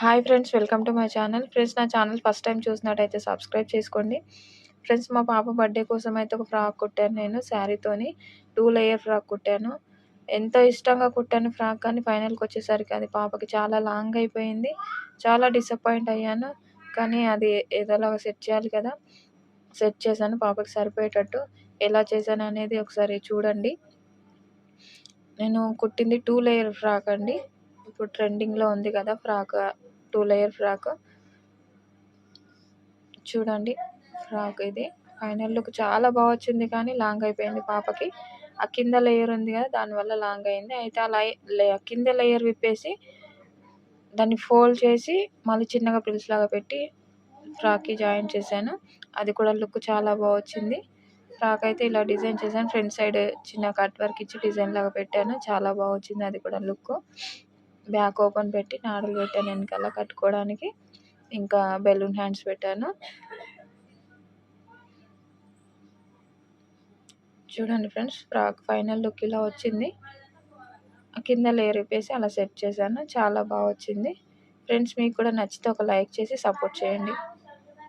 Hi friends welcome to my channel. Friends నా channel first time చూసినట్టయితే subscribe చేసుకోండి. Friends మా పాప బర్త్డే కోసం అయితే ఒక ఫ్రాక్ కుట్టాను నేను శారీతోని. టూ లేయర్ ఫ్రాక్ కుట్టాను. ఎంతో ఇష్టంగా కుట్టాను ఫ్రాక్ కానీ ఫైనల్కి వచ్చేసరికి అది పాపకి చాలా లాంగ్ అయిపోయింది. చాలా డిసప్పాయింట్ అయ్యాను కానీ అది ఏదోలాగా సెట్ చేయాలి కదా. సెట్ చేశాను పాపకి సరిపోయేటట్టు. ఎలా చేశాను అనేది ఒకసారి చూడండి. నేను కుట్టింది టూ లేయర్ ఫ్రాక్ అండి. ఇప్పుడు ట్రెండింగ్లో ఉంది కదా ఫ్రాక్. Two layer frock. చూడండి ఫ్రాక్ ఇది. ఫైనల్ లుక్ చాలా బాగా వచ్చింది కానీ లాంగ్ అయిపోయింది పాపకి. ఆ కింద లేయర్ ఉంది కదా దానివల్ల లాంగ్ అయింది. అయితే ఆ లై కింద లేయర్ విప్పేసి దాన్ని ఫోల్డ్ చేసి మళ్ళీ చిన్నగా పిల్స్ లాగా పెట్టి ఫ్రాక్కి జాయిన్ చేశాను. అది కూడా లుక్ చాలా బాగా వచ్చింది. ఫ్రాక్ అయితే ఇలా డిజైన్ చేశాను. ఫ్రంట్ సైడ్ చిన్న కట్ వర్క్ ఇచ్చి డిజైన్ లాగా పెట్టాను. చాలా బాగా వచ్చింది అది కూడా లుక్. బ్యాక్ ఓపెన్ పెట్టి నాడలు పెట్టాను వెనకాల కట్టుకోవడానికి. ఇంకా బెలూన్ హ్యాండ్స్ పెట్టాను. చూడండి ఫ్రెండ్స్ ఫ్రాక్ ఫైనల్ లుక్ ఇలా వచ్చింది. కింద లేయర్ ఇప్పేసి అలా సెట్ చేశాను. చాలా బాగా వచ్చింది. ఫ్రెండ్స్ మీకు కూడా నచ్చితే ఒక లైక్ చేసి సపోర్ట్ చేయండి.